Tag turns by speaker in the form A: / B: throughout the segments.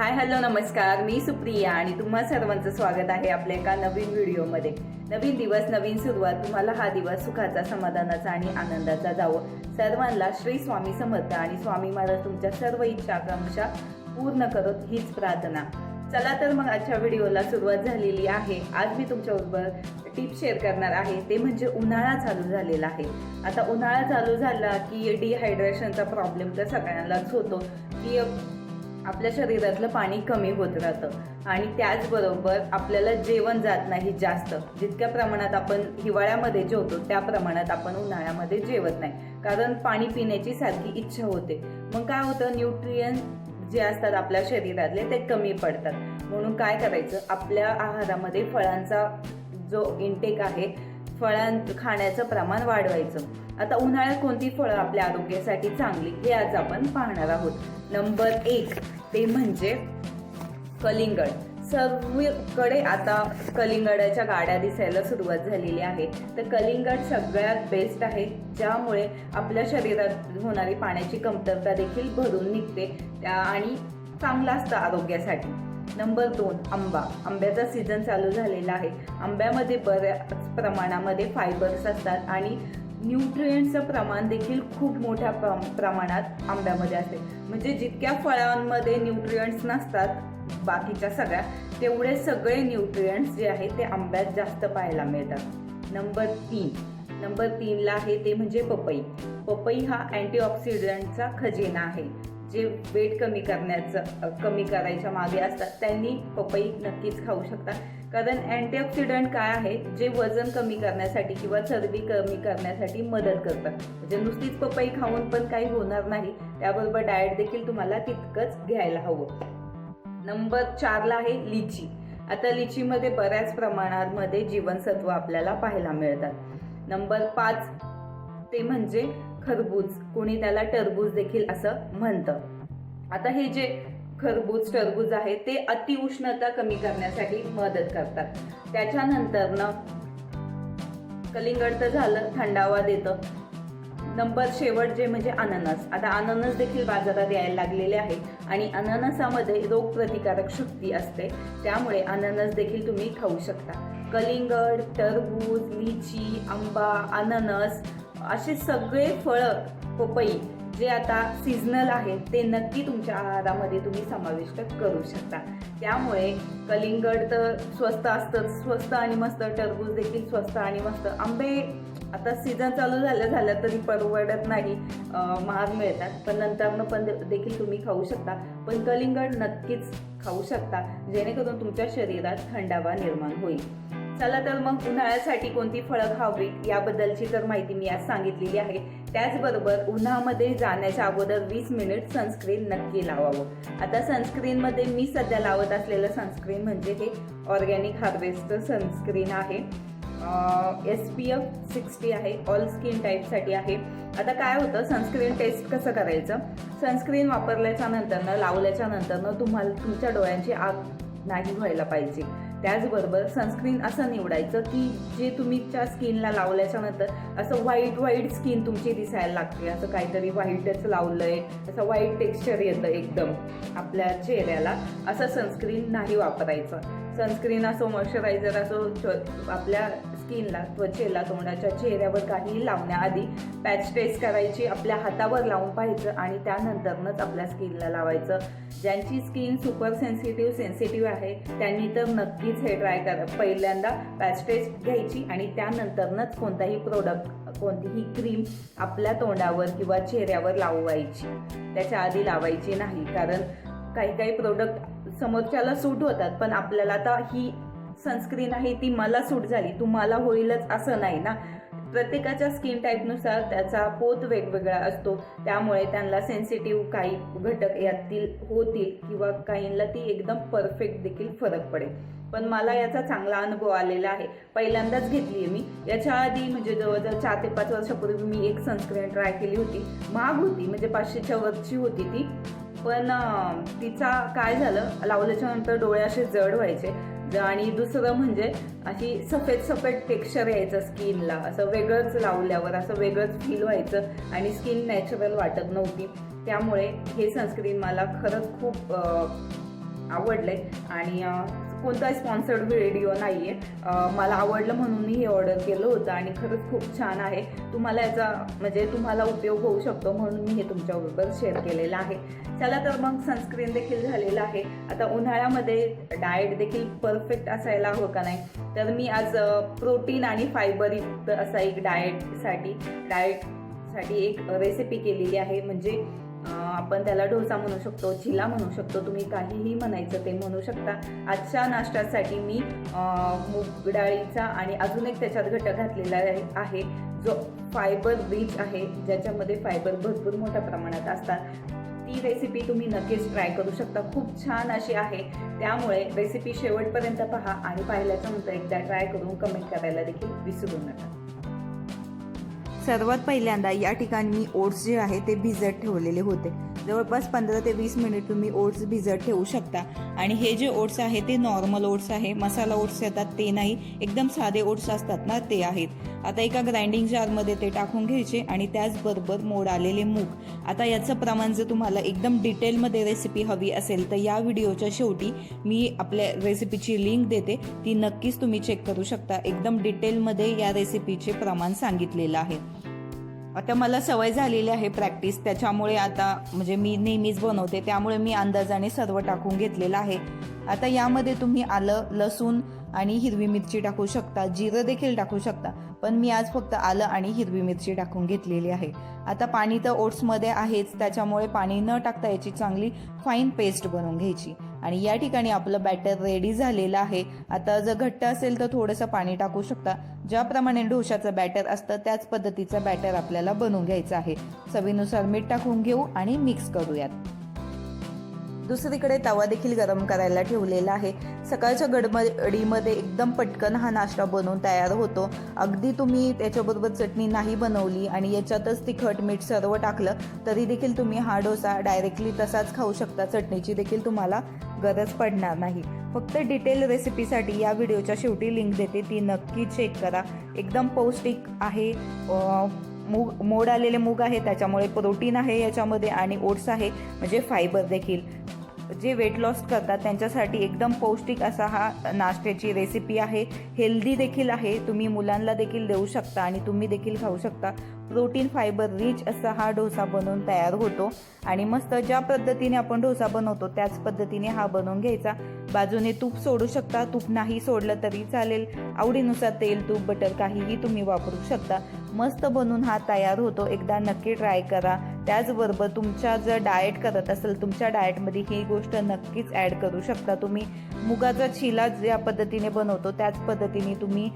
A: Hi hello नमस्कार. मी सुप्रिया आणि तुम्हा सर्वांचं स्वागत आहे आपल्या एका नवीन व्हिडिओमध्ये. नवीन दिवस नवीन सुरुवात तुम्हाला हा दिवस सुखाचा समाधानाचा आणि आनंदाचा जावो. सर्वांना श्री स्वामी समर्थ आणि स्वामी महाराज तुमच्या सर्व इच्छा आकांक्षा पूर्ण करत हीच प्रार्थना. चला तर मग आजच्या व्हिडिओला सुरुवात झालेली आहे. आज मी तुमच्याबरोबर टिप शेअर करणार आहे. ते म्हणजे उन्हाळा चालू झालेला आहे. आता उन्हाळा चालू झाला की डिहायड्रेशनचा प्रॉब्लेम तर सगळ्यांनाच होतो. की आपल्या शरीरातलं पाणी कमी होत राहतं. आणि त्याचबरोबर आपल्याला जेवण जात नाही जास्त. जितक्या प्रमाणात आपण हिवाळ्यामध्ये जेवतो त्या प्रमाणात आपण उन्हाळ्यामध्ये जेवत नाही. कारण पाणी पिण्याची सारखी इच्छा होते. मग काय होतं? न्यूट्रियन जे असतात आपल्या शरीरातले ते कमी पडतात. म्हणून काय करायचं? आपल्या आहारामध्ये फळांचा जो इंटेक आहे फळां खाण्याचं प्रमाण वाढवायचं. आता उन्हाळ्यात कोणती फळं आपल्या आरोग्यासाठी चांगली हे आज आपण पाहणार आहोत. नंबर एक ते म्हणजे कलिंगड. सगळीकडे आता कलिंगडाच्या गाड्या दिसायला सुरुवात झालेली आहे. तर कलिंगड सगळ्यात बेस्ट आहे ज्यामुळे आपल्या शरीरात होणारी पाण्याची कमतरता देखील भरून निघते. त्या आणि चांगलं असतं आरोग्यासाठी. नंबर दोन आंबा. आंब्याचा सीझन चालू झालेला आहे. आंब्यामध्ये बऱ्याच प्रमाणामध्ये फायबर्स असतात आणि न्यूट्रियंटचं प्रमाण देखील खूप मोठ्या प्र- प्रमाणात आंब्यामध्ये असते. म्हणजे जितक्या फळांमध्ये न्यूट्रियंट्स नसतात बाकीच्या सगळ्या तेवढे सगळे न्यूट्रियंट्स जे आहेत ते आंब्यात जास्त पाहायला मिळतात. नंबर तीन. नंबर तीनला आहे ते म्हणजे पपई. पपई हा अँटीऑक्सिडंटचा खजिना आहे. जे वेट कमी करण्याचं कमी करायच्या मागे असतात. त्यांनी पपई नक्कीच खाऊ शकतात. कारण अँटीऑक्सिडंट काय आहे? जे वजन कमी करण्यासाठी किंवा चरबी कमी करण्यासाठी मदत करतात. म्हणजे नुसतीच पपई खाऊन पण काही होणार नाही त्याबरोबर डाएट देखील तुम्हाला तितकंच घ्यायला हवं. नंबर चारला आहे लिची. आता लिचीमध्ये बऱ्याच प्रमाणामध्ये जीवनसत्व आपल्याला पाहायला मिळतात. नंबर पाच ते म्हणजे खरबूज. कोणी त्याला टरबूज देखील असं म्हणतं. आता हे जे खरबूज टरबूज आहे ते अतिउष्णता कमी करण्यासाठी मदत करतात. त्याच्यानंतरनं कलिंगड तर झालं थंडावा देतं. नंबर शेवट जे म्हणजे अननस. आता अननस देखील बाजारात यायला लागलेले आहे आणि अननसामध्ये रोगप्रतिकारक शक्ती असते. त्यामुळे अननस देखील तुम्ही खाऊ शकता. कलिंगड टरबूज लिची आंबा अननस असे सगळे फळं पपई जे आता सीझनल आहेत ते नक्की तुमच्या आहारामध्ये तुम्ही समाविष्ट करू शकता. त्यामुळे कलिंगड तर स्वस्त असतं स्वस्त आणि मस्त टरबूज देखील स्वस्त आणि मस्त. आंबे आता सीझन चालू झालं झालं तरी परवडत नाही महाग मिळतात. पण नंतरनं पण देखील तुम्ही खाऊ शकता. पण कलिंगड नक्कीच खाऊ शकता जेणेकरून तुमच्या शरीरात थंडावा निर्माण होईल. चला तर मग उन्हाळ्यासाठी कोणती फळं खावीत याबद्दलची तर माहिती मी आज सांगितलेली आहे. त्याचबरोबर उन्हामध्ये जाण्याच्या अगोदर वीस मिनिट सनस्क्रीन नक्की लावावं. आता सनस्क्रीनमध्ये मी सध्या लावत असलेलं सनस्क्रीन म्हणजे हे ऑर्गॅनिक हार्वेस्टचं सनस्क्रीन आहे. एस पी एफ सिक्स्टी आहे ऑल स्किन टाईपसाठी आहे. आता काय होतं सनस्क्रीन टेस्ट कसं करायचं? सनस्क्रीन वापरल्याच्या नंतरनं लावल्याच्या नंतरनं तुम्हाला तुमच्या डोळ्यांची आग नाही व्हायला पाहिजे. त्याचबरोबर सनस्क्रीन असं निवडायचं की जे तुमच्या स्किनला लावल्याच्या नंतर असं व्हाईट व्हाईट स्किन तुमची दिसायला लागते. असं काहीतरी व्हाईटच आहे असं व्हाईट टेक्स्चर येतं एकदम आपल्या चेहऱ्याला. असं सनस्क्रीन नाही वापरायचं. सनस्क्रीन असो मॉइश्चरायझर असो आपल्या स्किनला त्वचेला तोंडाच्या चेहऱ्यावर काही लावण्याआधी पॅच टेस्ट करायची आपल्या हातावर लावून पाहायचं आणि त्यानंतरनंच आपल्या स्किनला लावायचं. ज्यांची स्किन सुपर सेन्सिटिव्ह सेन्सिटिव्ह आहे त्यांनी तर नक्कीच हे ट्राय करा. पहिल्यांदा पॅच टेस्ट घ्यायची आणि त्यानंतरनंच कोणताही प्रोडक्ट कोणतीही क्रीम आपल्या तोंडावर किंवा चेहऱ्यावर लावायची. त्याच्या आधी लावायची नाही कारण काही काही प्रोडक्ट समोरच्याला सूट होतात पण आपल्याला आता ही सनस्क्रीन आहे ती मला सूट झाली तुम्हाला होईलच असं नाही ना. प्रत्येकाच्या स्किन टाईपनुसार त्याचा पोत वेगवेगळा असतो. त्यामुळे त्यांना सेन्सिटिव्ह काही घटक यातील होतील किंवा काहींना ती एकदम परफेक्ट देखील फरक पडेल. पण मला याचा चांगला अनुभव आलेला आहे. पहिल्यांदाच घेतली आहे मी. याच्या आधी म्हणजे जवळजवळ चार ते पाच वर्षापूर्वी मी एक सनस्क्रीन ट्राय केली होती. महाग होती म्हणजे पाचशेच्या वरची होती ती. पण तिचा काय झालं लावल्याच्या नंतर डोळे असे जड व्हायचे. आणि दुसरं म्हणजे अशी सफेद सफेद टेक्स्चर यायचं स्किनला असं वेगळंच लावल्यावर असं वेगळंच फील व्हायचं आणि स्किन नॅचरल वाटत नव्हती. त्यामुळे हे सनस्क्रीन मला खरंच खूप आवडलं आहे आणि कोणता स्पॉन्सर्ड व्हिडिओ नाही आहे मला आवडलं म्हणून मी हे ऑर्डर केलं होतं आणि खरंच खूप छान आहे. तुम्हाला याचा म्हणजे तुम्हाला उपयोग होऊ शकतो म्हणून मी हे तुमच्याबरोबर शेअर केलेलं आहे. चला तर मग सनस्क्रीन देखील झालेलं आहे. आता उन्हाळ्यामध्ये डाएट देखील परफेक्ट असायला हवं का नाही? तर मी आज प्रोटीन आणि फायबरयुक्त असा एक डाएटसाठी डाएटसाठी एक रेसिपी केलेली आहे. म्हणजे आपण त्याला डोसा म्हणू शकतो झिला म्हणू शकतो तुम्ही काहीही म्हणायचं ते म्हणू शकता. आजच्या नाश्त्यासाठी मी मूग डाळीचा आणि अजून एक त्याच्यात घटक घातलेला आहे- आहे जो फायबर रिच आहे ज्याच्यामध्ये फायबर भरपूर मोठ्या प्रमाणात असतात. ती रेसिपी तुम्ही नक्कीच ट्राय करू शकता. खूप छान अशी आहे. त्यामुळे रेसिपी शेवटपर्यंत पहा आणि पाहिल्याच्या नंतर एकदा ट्राय करून कमेंट करायला देखील विसरू नका.
B: सर्वात पहिल्यांदा या ठिकाणी मी ओट्स जे आहे ते भिजत ठेवलेले होते. जवळपास पंधरा ते वीस मिनिट तुम्ही ओट्स भिजत ठेवू शकता. आणि हे जे ओट्स आहे ते नॉर्मल ओट्स आहे. मसाला ओट्स येतात ते नाही. एकदम साधे ओट्स असतात ना ते आहेत. आता एका ग्राइंडिंग जारमध्ये ते टाकून घ्यायचे आणि त्याचबरोबर मोड आलेले मूग. आता याचं प्रमाण जर तुम्हाला एकदम डिटेलमध्ये रेसिपी हवी असेल तर या व्हिडिओच्या शेवटी मी आपल्या रेसिपीची लिंक देते. ती नक्कीच तुम्ही चेक करू शकता. एकदम डिटेलमध्ये या रेसिपीचे प्रमाण सांगितलेलं आहे. आता मला सवय झालेली आहे प्रॅक्टिस त्याच्यामुळे आता म्हणजे मी नेहमीच बनवते. त्यामुळे मी अंदाजाने सर्व टाकून घेतलेलं आहे. आता यामध्ये तुम्ही आलं लसूण आणि हिरवी मिरची टाकू शकता. जिरं देखील टाकू शकता. पण मी आज फक्त आलं आणि हिरवी मिरची टाकून घेतलेली आहे. आता पाणी तर ओट्समध्ये आहेच. त्याच्यामुळे पाणी न टाकता याची चांगली फाईन पेस्ट बनवून घ्यायची. आणि या ठिकाणी आपलं बॅटर रेडी झालेलं आहे. आता जर घट्ट असेल तर थोडंसं पाणी टाकू शकता. ज्याप्रमाणे डोशाचं बॅटर असतं त्याच पद्धतीचं बॅटर आपल्याला बनवून घ्यायचं आहे. चवीनुसार मीठ टाकून घेऊ आणि मिक्स करूयात. दुसरीकडे तवा देखील गरम करायला ठेवलेला आहे. सकाळच्या गडबडीमध्ये एकदम पटकन हा नाश्ता बनवून तयार होतो. अगदी तुम्ही त्याच्याबरोबर चटणी नाही बनवली आणि याच्यातच तिखट मीठ सर्व टाकलं तरी देखील तुम्ही हा डोसा डायरेक्टली तसाच खाऊ शकता. चटणीची देखील तुम्हाला गरज पडणार नाही. फक्त डिटेल रेसिपीसाठी या व्हिडिओच्या शेवटी लिंक देते ती नक्की चेक करा. एकदम पौष्टिक आहे मूग मोड आलेले मूग आहे त्याच्यामुळे प्रोटीन आहे याच्यामध्ये आणि ओट्स आहे म्हणजे फायबर देखील. जे वेट लॉस करतात त्यांच्यासाठी एकदम पौष्टिक असा हा नाश्त्याची रेसिपी आहे. हेल्दी देखील आहे. तुम्ही मुलांना देखील देऊ शकता आणि तुम्ही देखील खाऊ शकता. प्रोटीन फायबर रिच असा हा डोसा बनवून तयार होतो. आणि मस्त ज्या पद्धतीने आपण डोसा बनवतो त्याच पद्धतीने हा बनवून घ्यायचा. बाजूने तूप सोडू शकता. तूप नाही सोडलं तरी चालेल. आवडीनुसार तेल तूप बटर काहीही तुम्ही वापरू शकता. मस्त बनवून हा तयार होतो. एकदा नक्की ट्राय करा. त्याचबरोबर तुमच्या जर डाएट करत असेल तुमच्या डाएटमध्ये ही गोष्ट नक्कीच ॲड करू शकता. तुम्ही मुगाचा चिला ज्या पद्धतीने बनवतो त्याच पद्धतीने तुम्ही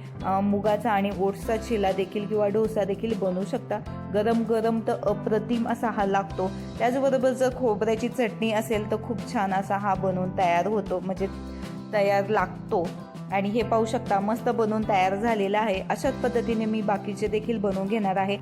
B: मुगाचा आणि ओट्सचा चिला देखील किंवा डोसा देखील बनवू शकता. गरम गरम तर अप्रतिम असा हा लागतो. त्याचबरोबर जर खोबऱ्याची चटणी असेल तर खूप छान असा हा बनवून तयार होतो म्हणजे तयार लागतो. आणि हे पाहू शकता मस्त बनवून तयार झालेला आहे. अशाच पद्धतीने मी बाकीचे देखील बनवून घेणार आहे.